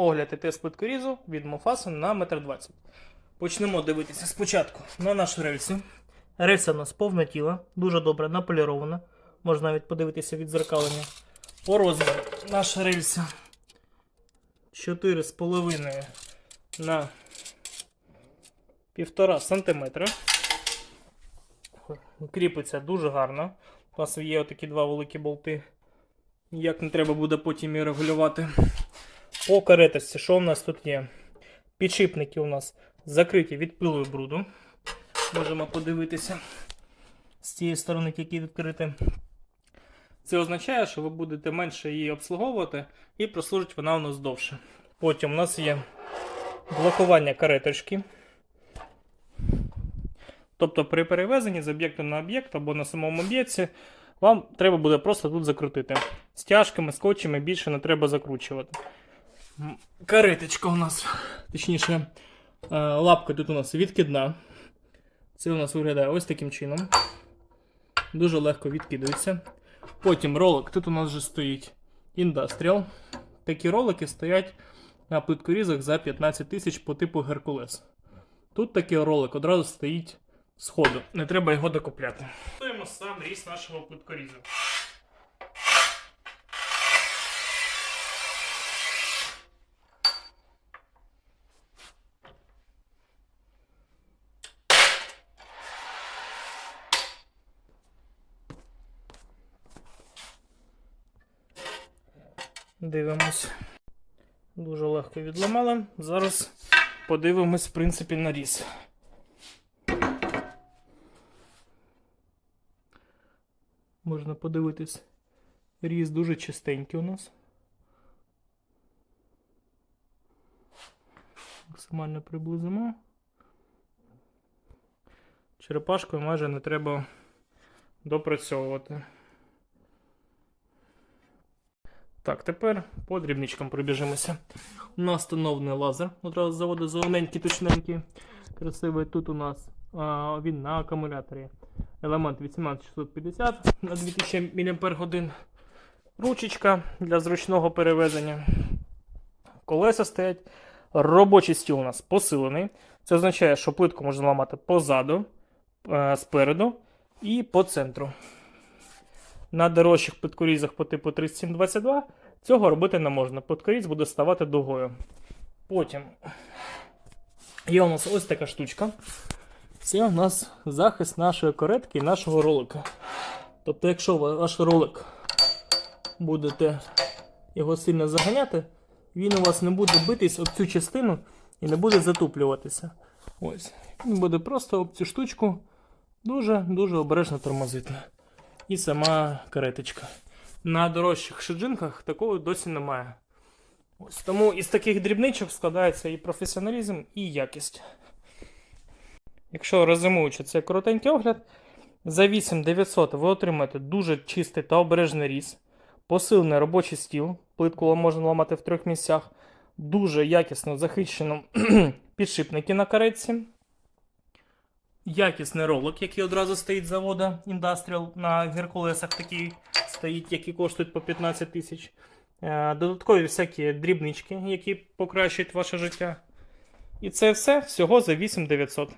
Огляд і тест плиткорізу від Мофаса на 1,20 м. Почнемо дивитися спочатку на нашу рельсу. Рельса у нас повне тіло, дуже добре наполірована. Можна навіть подивитися від зеркалення. По розміру наша рельса 4,5 на 1,5 см. Кріпиться дуже гарно. У нас є отакі два великі болти. Ніяк не треба буде потім і регулювати. По кареточці, що у нас тут є? Підшипники у нас закриті від пилу і бруду. Можемо подивитися з цієї сторони, тільки відкрити. Це означає, що ви будете менше її обслуговувати і прослужить вона у нас довше. Потім у нас є блокування кареточки. Тобто при перевезенні з об'єкту на об'єкт або на самому об'єкті вам треба буде просто тут закрутити. Стяжками, скотчами більше не треба закручувати. Кареточка у нас, точніше, е, лапка тут у нас відкидна. Це у нас виглядає ось таким чином. Дуже легко відкидується. Потім ролик. Тут у нас вже стоїть Industrial. Такі ролики стоять на плиткорізах за 15 тисяч по типу Геркулес. Тут такий ролик одразу стоїть з ходу. Не треба його докупляти. Готуємо сам різ нашого плиткорізу. Дивимось. Дуже легко відламали. Зараз подивимось, в принципі, на різ. Можна подивитись. Різ дуже чистенький у нас. Максимально приблизимо. Черепашкою майже не треба допрацьовувати. Так, тепер по дрібничкам пробіжимося. У нас встановлений лазер. Одразу з заводу зелененький, точненький. Красивий. Тут у нас а, він на акумуляторі. Елемент 18650 на 2000 мАч. Ручечка для зручного перевезення. Колеса стоять. Робочий стіл у нас посилений. Це означає, що плитку можна ламати позаду, е, спереду і по центру. На дорожчих плиткорізах по типу 3722 цього робити не можна. Плиткоріз буде ставати дугою. Потім є у нас ось така штучка. Це у нас захист нашої коретки і нашого ролика. Тобто, якщо ваш ролик будете його сильно заганяти, він у вас не буде битись об цю частину і не буде затуплюватися. Ось. Він буде просто об цю штучку дуже-дуже обережно тормозити. І сама кареточка. На дорожчих шиджинках такого досі немає. Ось тому із таких дрібничок складається і професіоналізм, і якість. Якщо резюмуючи цей коротенький огляд, за 8900 ви отримаєте дуже чистий та обережний різ, посилений робочий стіл, плитку можна ламати в трьох місцях, дуже якісно захищено підшипники на каретці, якісний ролик, який одразу стоїть з завода Industrial на Геркулесах, такий стоїть, які коштують по 15 тисяч. Е, Додаткові всякі дрібнички, які покращують ваше життя. І це все всього за 8900.